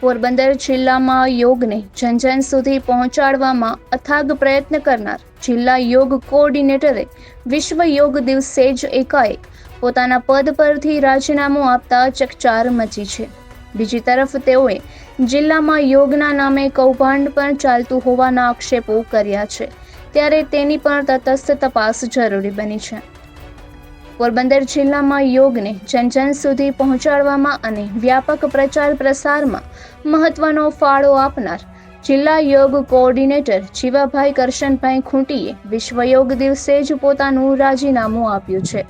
પોરબંદર જિલ્લામાં યોગને જન જન સુધી પહોંચાડવામાં અથાગ પ્રયત્ન કરનાર જિલ્લા યોગ કોઓર્ડિનેટરે વિશ્વ યોગ દિવસે જ એકાએક પોતાના પદ પરથી રાજીનામું આપતા ચકચાર મચી છે. બીજી તરફ તેઓએ જિલ્લામાં યોગના નામે કૌભાંડ પણ ચાલતું હોવાના આક્ષેપો કર્યા છે. ત્યારે તેની પણ તટસ્થ તપાસ જરૂરી બની છે. પોરબંદર જિલ્લામાં યોગને જન જન સુધી પહોંચાડવામાં અને વ્યાપક પ્રચાર પ્રસારમાં મહત્વનો ફાળો આપનાર જિલ્લા યોગ કોઓર્ડિનેટર જીવાભાઈ કરશનભાઈ ખૂંટીએ વિશ્વ યોગ દિવસે જ પોતાનું રાજીનામું આપ્યું છે.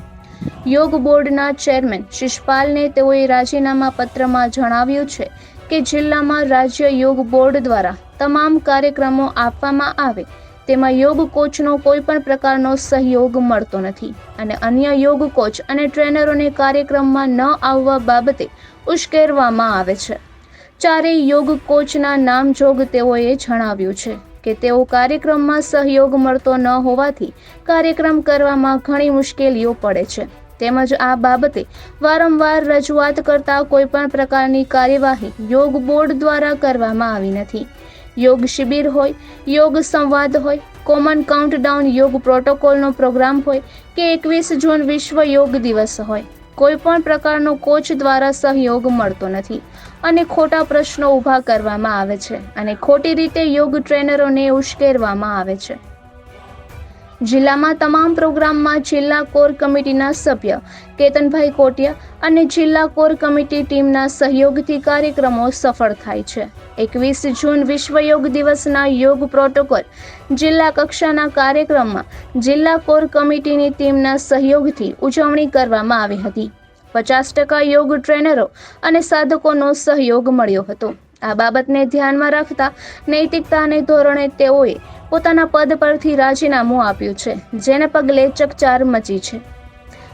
યોગ બોર્ડના ચેરમેન શિષપાલને તેઓએ રાજીનામા પત્રમાં જણાવ્યું છે કે જિલ્લામાં રાજ્ય યોગ બોર્ડ દ્વારા તમામ કાર્યક્રમો આપવામાં આવે તેમાં યોગ કોચનો કોઈ પણ પ્રકારનો સહયોગ મળતો નથી. અને અન્ય યોગ કોચ અને ટ્રેનરોને કાર્યક્રમમાં ન આવવા બાબતે ઉશ્કેરવામાં આવે છે. ચારેય યોગ કોચના નામજોગ તેઓએ જણાવ્યું છે કે તેઓ કાર્યક્રમમાં સહયોગ મળતો ન હોવાથી કાર્યક્રમ કરવામાં ઘણી મુશ્કેલીઓ પડે છે. તેમજ આ બાબતે વારંવાર રજૂઆત કરતા કોઈપણ પ્રકારની કાર્યવાહી યોગ બોર્ડ દ્વારા કરવામાં આવી નથી. યોગ શિબિર હોય, યોગ સંવાદ હોય કોમન કાઉન્ટડાઉન યોગ પ્રોટોકોલનો પ્રોગ્રામ હોય કે એકવીસ જૂન વિશ્વ યોગ દિવસ હોય. કોઈ પણ પ્રકારનો કોચ દ્વારા સહયોગ મળતો નથી અને ખોટા પ્રશ્નો ઊભા કરવામાં આવે છે અને ખોટી રીતે યોગ ટ્રેનરોને ઉશ્કેરવામાં આવે છે. જિલ્લામાં તમામ પ્રોગ્રામમાં જિલ્લા કોર કમિટીના સભ્ય કેતનભાઈ કોટિયા અને જિલ્લા કોર કમિટી ટીમના સહયોગથી કાર્યક્રમો સફળ થાય છે. એકવીસ જૂન વિશ્વ યોગ દિવસના યોગ પ્રોટોકોલ જિલ્લા કક્ષાના કાર્યક્રમમાં જિલ્લા કોર કમિટીની ટીમના સહયોગથી ઉજવણી કરવામાં આવી હતી. પચાસ ટકા યોગ ટ્રેનરો અને સાધકોનો સહયોગ મળ્યો હતો. આ બાબતને ધ્યાનમાં રાખતા નૈતિકતા અને ધોરણે તેઓએ પોતાના પદ પરથી રાજીનામું આપ્યું છે, જેને પગલે ચકચાર મચી છે.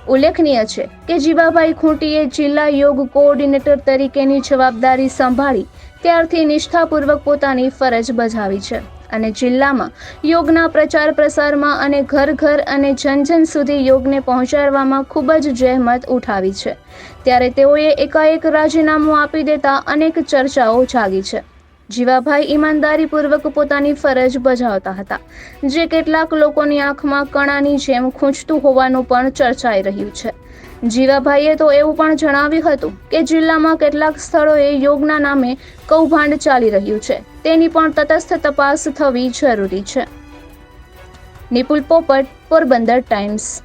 ઉલ્લેખનીય છે કે જીવાભાઈ ખૂંટીએ જિલ્લા યોગ કોઓર્ડિનેટર તરીકેની જવાબદારી સંભાળી ત્યારથી નિષ્ઠાપૂર્વક પોતાની ફરજ બજાવી છે. અને જિલ્લામાં યોગના પ્રચાર પ્રસારમાં અને ઘર ઘર અને જન જન સુધી યોગને પહોંચાડવામાં ખૂબ જ જહેમત ઉઠાવી છે. ત્યારે તેઓએ એકાએક રાજીનામું આપી દેતા અનેક ચર્ચાઓ જાગી છે. જીવાભાઈ ઈમાનદારીપૂર્વક પોતાની ફરજ બજાવતા હતા, જે કેટલાક લોકોની આંખમાં કણાની જેમ ખૂંચતું હોવાનું પણ ચર્ચાઈ રહ્યું છે. જીવાભાઈએ તો એવું પણ જણાવ્યું હતું કે જિલ્લામાં કેટલાક સ્થળોએ યોગના નામે કૌભાંડ ચાલી રહ્યું છે. તેની પણ તટસ્થ તપાસ થવી જરૂરી છે. નિપુલ પોપટ પોરબંદર ટાઈમ્સ.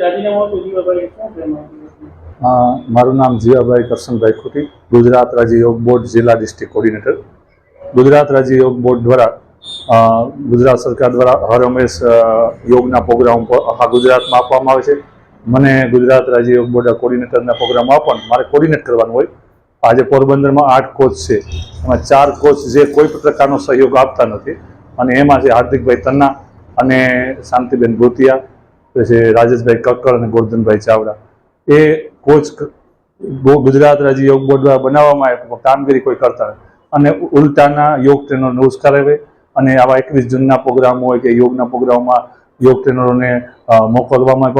રાજીનામું આપ્યું જીવાભાઈ શું? અ, મારું નામ જીવાભાઈ કરશનભાઈ ખોટી, ગુજરાત રાજ્ય યોગ બોર્ડ જિલ્લા ડિસ્ટ્રિક્ટ કોર્ડિનેટર. ગુજરાત રાજ્ય યોગ બોર્ડ દ્વારા ગુજરાત સરકાર દ્વારા હર હંમેશ યોગના પ્રોગ્રામ આખા ગુજરાતમાં આપવામાં આવે છે. મને ગુજરાત રાજ્ય યોગ બોર્ડના કોર્ડિનેટરના પ્રોગ્રામ આપવાનું મારે કોર્ડિનેટ કરવાનું હોય. આજે પોરબંદરમાં આઠ કોચ છે. એમાં ચાર કોચ જે કોઈ પ્રકારનો સહયોગ આપતા નથી. અને એમાં છે હાર્દિકભાઈ તન્ના અને શાંતિબેન ભૂતિયા, પછી રાજેશભાઈ કક્કર અને ગોરધનભાઈ ચાવડા. એ કોચ ગુજરાત રાજ્ય યોગ બોર્ડ દ્વારા બનાવવામાં આવે કામગીરી કોઈ કરતા અને ઉલટાના યોગ ટ્રેનરને આવે અને આવા એકવીસ જૂનના પ્રોગ્રામ હોય કે યોગના પ્રોગ્રામમાં યોગ ટ્રેનરોને મોકલવામાં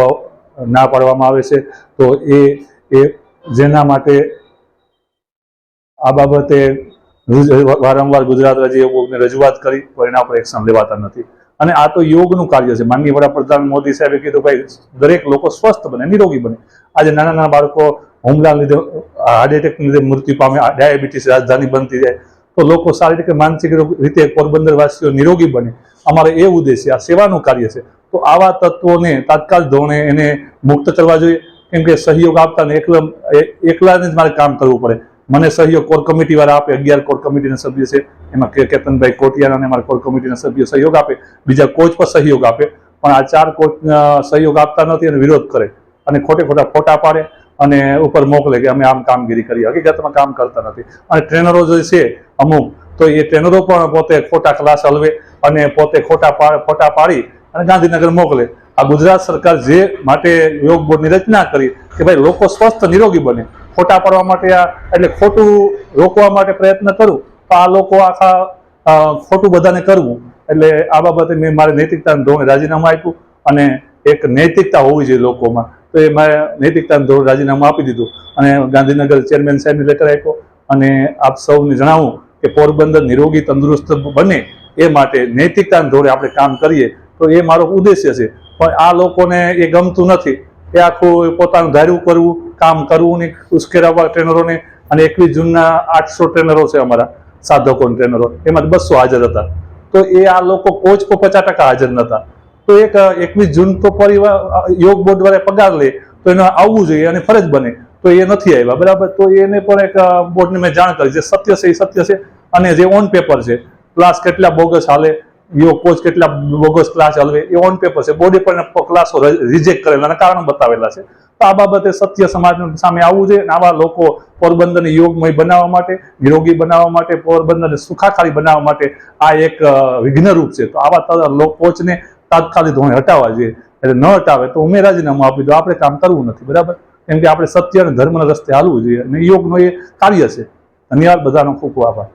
ના પાડવામાં આવે છે, તો એ એ જેના માટે આ બાબતે વારંવાર ગુજરાત રાજ્ય યોગ બોર્ડને રજૂઆત કરી પણ એના પર એક્શન લેવાતા નથી. અને આ તો યોગનું કાર્ય છે. માનનીય વડાપ્રધાન મોદી સાહેબે કીધું, ભાઈ, દરેક લોકો સ્વસ્થ બને, નિરોગી બને. આજે નાના નાના બાળકો હુમલા લીધે હાર્ટ એટેકને લીધે મૃત્યુ પામે ડાયાબિટીસ રાજધાની બનતી જાય. તો લોકો શારીરિક રીતે માનસિક રીતે પોરબંદરવાસીઓ નિરોગી બને. અમારે એ ઉદ્દેશ્ય, આ સેવાનું કાર્ય છે. તો આવા તત્વોને તાત્કાલિક ધોરણે એને મુક્ત કરવા જોઈએ. કેમ કે સહયોગ આપતા ને એકલા એકલાને જ મારે કામ કરવું પડે. મને સહયોગ કોર કમિટી વાળા આપે, અગિયાર કોર કમિટીના સભ્ય છે. એમાં કે કેતનભાઈ કોટિયાના અને અમારા કોર કમિટીના સભ્યો સહયોગ આપે. બીજા કોચ પણ સહયોગ આપે. પણ આ ચાર કોચ સહયોગ આપતા નથી અને વિરોધ કરે. અને ખોટે ખોટા ફોટા પાડે અને ઉપર મોકલે કે અમે આમ કામગીરી કરીએ હકીકતમાં કામ કરતા નથી. અને ટ્રેનરો જે છે અમુક, તો એ ટ્રેનરો પણ પોતે ખોટા ક્લાસ હલવે અને પોતે ખોટા ફોટા પાડી અને ગાંધીનગર મોકલે. આ ગુજરાત સરકાર જે માટે યોગ બોર્ડની રચના કરી કે ભાઈ લોકો સ્વસ્થ નિરોગી બને. ખોટા પાડવા માટે આ, એટલે ખોટું રોકવા માટે પ્રયત્ન કરું, તો આ લોકો આખા ખોટું બધાને કરવું. એટલે આ બાબતે મેં મારી નૈતિકતાના ધોરણે રાજીનામું આપ્યું અને એક નૈતિકતા હોવી જોઈએ લોકોમાં. તો એ મારે નૈતિકતાના ધોરણે રાજીનામું આપી દીધું અને ગાંધીનગર ચેરમેન સાહેબને લેટર આપ્યો અને આપ સૌને જણાવું કે પોરબંદર નિરોગી તંદુરસ્ત બને એ માટે નૈતિકતાના ધોરણે આપણે કામ કરીએ. તો એ મારો ઉદ્દેશ્ય છે. પણ આ લોકોને એ ગમતું નથી એ આખું પોતાનું ધાર્યું કરવું, કામ કરવું ને ઉશ્કેરાવવા ટ્રેનરોને. અને એકવીસ જૂનના આઠસો ટ્રેનરો છે અમારા સાધકો ટ્રેનરો. એમાં બસો હાજર હતા. તો એ આ લોકો કોચ પર પચાસ ટકા હાજર નહોતા તો એક એકવીસ જૂન તો પરિવાર યોગ બોર્ડ દ્વારા પગાર લે, તો એને આવવું જોઈએ અને ફરજ બને. તો એ નથી આવ્યા. બરાબર? તો એને પણ એક બોર્ડને મેં જાણ કરી. જે સત્ય છે એ સત્ય છે અને જે ઓન પેપર છે. ક્લાસ કેટલા બોગસ હાલે યોગ કોચ કેટલા બોગસ ક્લાસ હલવે, એ ઓન પેપર છે. બોર્ડે પણ ક્લાસો રિજેક્ટ કરેલા અને કારણો બતાવેલા છે. તો આ બાબતે સત્ય સમાજ સામે આવવું જોઈએ અને આવા લોકો પોરબંદરને યોગમય બનાવવા માટે, નિરોગી બનાવવા માટે, પોરબંદરને સુખાકારી બનાવવા માટે આ એક વિઘ્નરૂપ છે. તો આવા કોચને તાત્કાલિક ધોરણે હટાવવા જોઈએ. એટલે ન હટાવે તો ઉમે રાજીનામું આપી દો. આપણે કામ કરવું નથી. બરાબર? કેમ કે આપણે સત્ય અને ધર્મના રસ્તે હાલવું જોઈએ અને યોગનો એ કાર્ય છે. ધન્યવાદ બધાનો ખૂબ ખૂબ આભાર.